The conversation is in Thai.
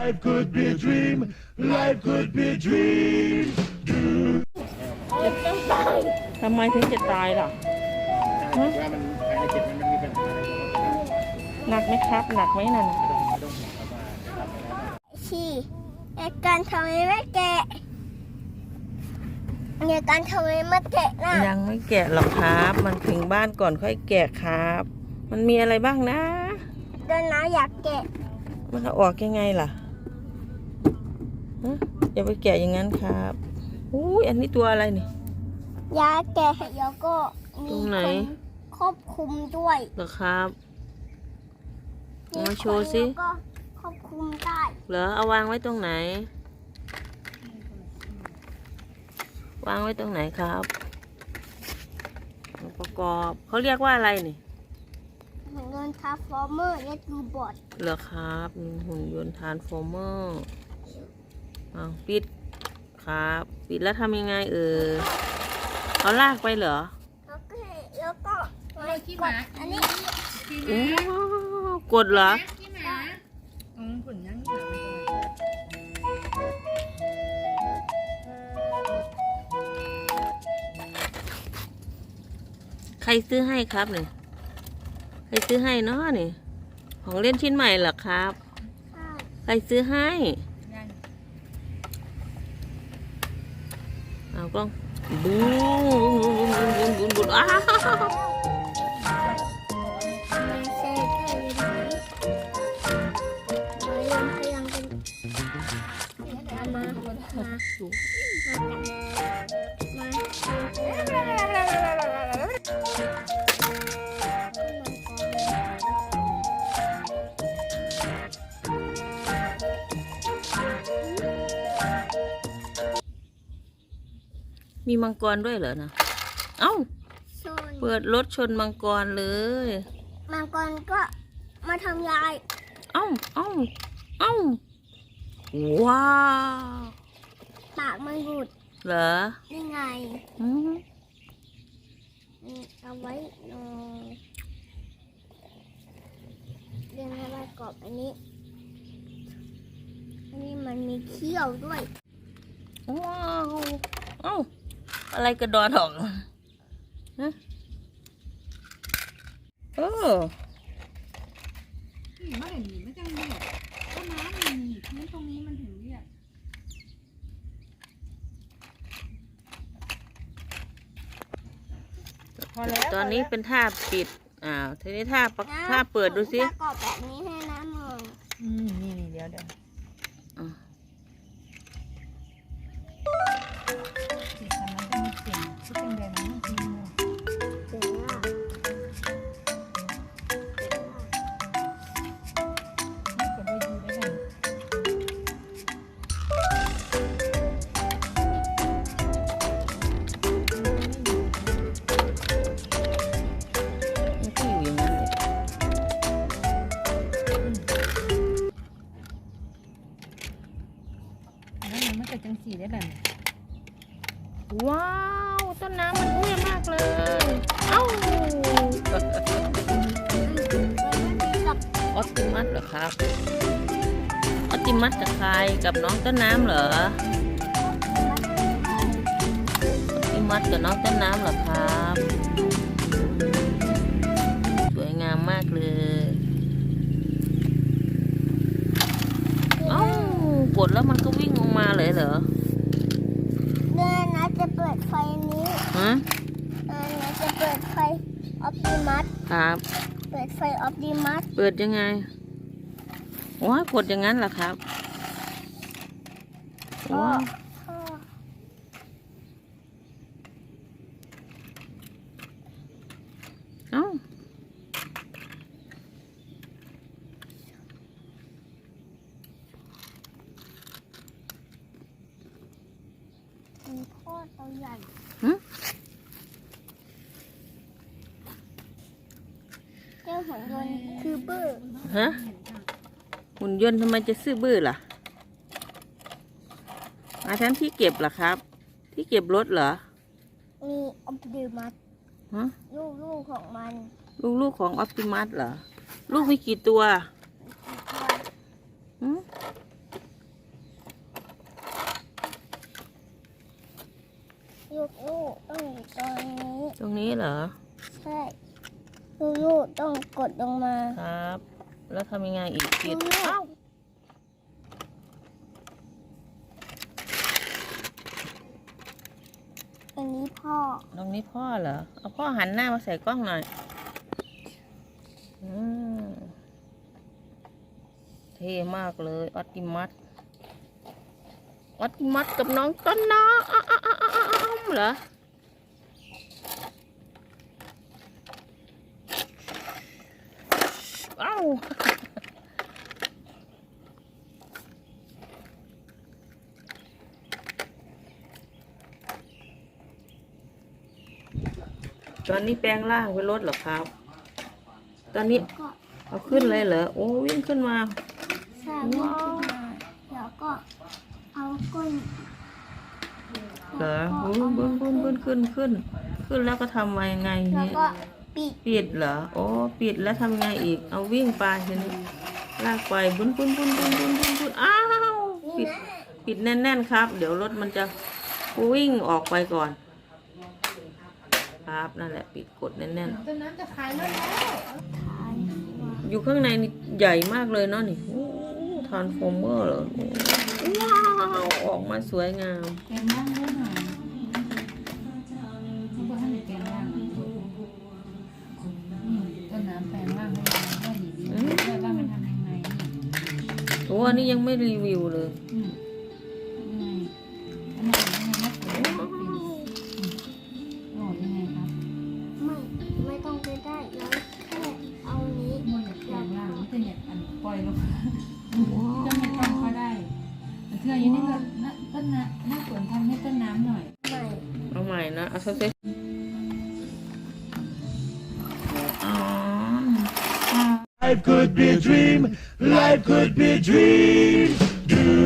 Life could be a dream. Life could be a dream. ทำไมถึงจะตายล่ะ ฮะ ว่ามันภายในเจ็ดมันมันมีปัญหาอะไรบ้างหนักไหมครับ หนักไหมนั่น ไม่ต้องไม่ต้องห่วงครับว่าจะทำอะไรได้บ้างฉี่ในการทำไมไม่แกะในการทำไมไม่แกะน่ะยังไม่แกะหรอกครับ มันถึงบ้านก่อนค่อยแกะครับ มันมีอะไรบ้างนะ เดินนะอยากแกะมันจะออกยังไงล่ะฮะ อย่าไปแกะอย่างนั้นครับอุ้ยอันนี้ตัวอะไรนี่อยากแกะแล้วก็มีตรงไหน คนควบคุมด้วยเหรอครับ เอามาโชว์สิแล้วก็ควบคุมได้เหรอเอาวางไว้ตรงไหน วางไว้ตรงไหนครับองค์ประกอบเขาเรียกว่าอะไรนี่เหมือนโดนทาร์ฟอร์เมอร์และดูบอดเหรอครับมีหุ่นยนต์ทรานส์ฟอร์เมอร์ อ้าวปิดครับ ปิดแล้วทำยังไงเออเอาลากไปเหรอแล้วก็แล้วก็ไม่กดอันนี้โอ้กดเหรออืมผลยังหาไม่ได้ใครซื้อให้ครับเนี่ยใครซื้อให้เนาะนี่ของเล่นชิ้นใหม่เหรอครับใครซื้อให้ ยังเอากล้อง มีมังกรด้วยเหรอนะเอ้าโซนเปิดรถชนมังกรเลย มังกรก็มาทำลาย เอ้า เอ้า เอ้า ว้าวปากมันหลุดเหรอได้ไงอืมอืมเอาไว้นอนเรียนให้ประกอบอันนี้ อันนี้มันมีเขี้ยวด้วย ว้าว เอ้า อะไรกระดอนออกฮะเออนี่ไม่ได้หนีไม่จังเรียกก็น้ำมันหนีพื้นตรงนี้มันถึงเรียกตอนนี้เป็นท่าปิด อ้าว ทีนี้ท่าปะท่าเปิดดูสิประกอบแบบนี้ให้นะมึงอืม นี่นี่เดี๋ยวเดี๋ยว ครับออตติมัสกับใครกับน้องต้นน้ำเหรอออตติมัสกับน้องต้นน้ำเหรอครับ สวยงามมากเลยเอ้ากดแล้วมันก็วิ่งออกมาเลยเหรอเดินนะจะเปิดไฟนี้ฮะเดินนะจะเปิดไฟออปติมัสครับ เปิดไฟออปติมัสเปิดยังไง ว้ากดอย่างนั้นเหรอครับก็ว้าวก็เอ้ามีพ่อตัวใหญ่หึเจ้าหุ่นยนต์คือเบอร์ฮะ หุ่นยนต์ทำไมจะซื้อบื้อล่ะ มาทั้งที่เก็บล่ะครับ ที่เก็บรถเหรอ มีออปติมัสฮะลูกลูกของมันลูกลูกของออปติมัสเหรอ ลูกมีกี่ตัวหืมลูกลูกต้องอยู่ตรงนี้ ตรงนี้เหรอ ใช่ ลูกลูกต้องกดลงมา ครับ แล้วทำยังไงอีกปิดลูกเอ้าอันนี้พ่อ ตรงนี้พ่อเหรอ เอาพ่อหันหน้ามาใส่กล้องหน่อยอืมเท่มากเลย ออติมัสออติมัสกับน้องต้นน้ำเหรอ เอ้าตอนนี้แปลงร่างเป็นรถเหรอครับ ตอนนี้ก็เอาขึ้นเลยเหรอ โอ้วิ่งขึ้นมาใช่วิ่งขึ้นมาแล้วก็เอาก้นเหรอบุ้นบุ้นบุ้นบุ้นขึ้นขึ้น ขึ้นแล้วก็ทำมายังไงแล้วนี่ก็ ปิดปิดเหรอโอ้ปิดแล้วทำไงอีก เอาวิ่งไปทีนี้ลากไปบุ้นบุ้นบุ้นบุ้นบุ้นบุ้นบุ้นอ้าวปิดปิดแน่น ๆ ครับ เดี๋ยวรถมันจะวิ่งออกไปก่อน ครับนั่นแหละ ปิดกดแน่นต้นน้ำจะขายแล้วแล้วทานๆอยู่ข้างในนี่ใหญ่มากเลยเนาะนี่ทานโฟมเมอร์เหรอโอ้ว้าวออกมาสวยงามแปลงร่งด้วยหน่อย อันนี้ยังไม่รีวิวเลยอืมยังไงอันไหนยังไงนะเปิดปิดโอ้ยังไงครับไม่ไม่ต้องไปได้แล้วแค่เอานี้โมอยากแปลงร่างม่ต้องอยากอันปล่อยลงจะไม่ต้องก็ได้แต่เธอยังนี่ก็ต้นน้ำน่าสวนทำให้ต้นน้ำหน่อยใหม่เอาใหม่นะเอาเซ็ต Life could be a dream. Life could be a dream.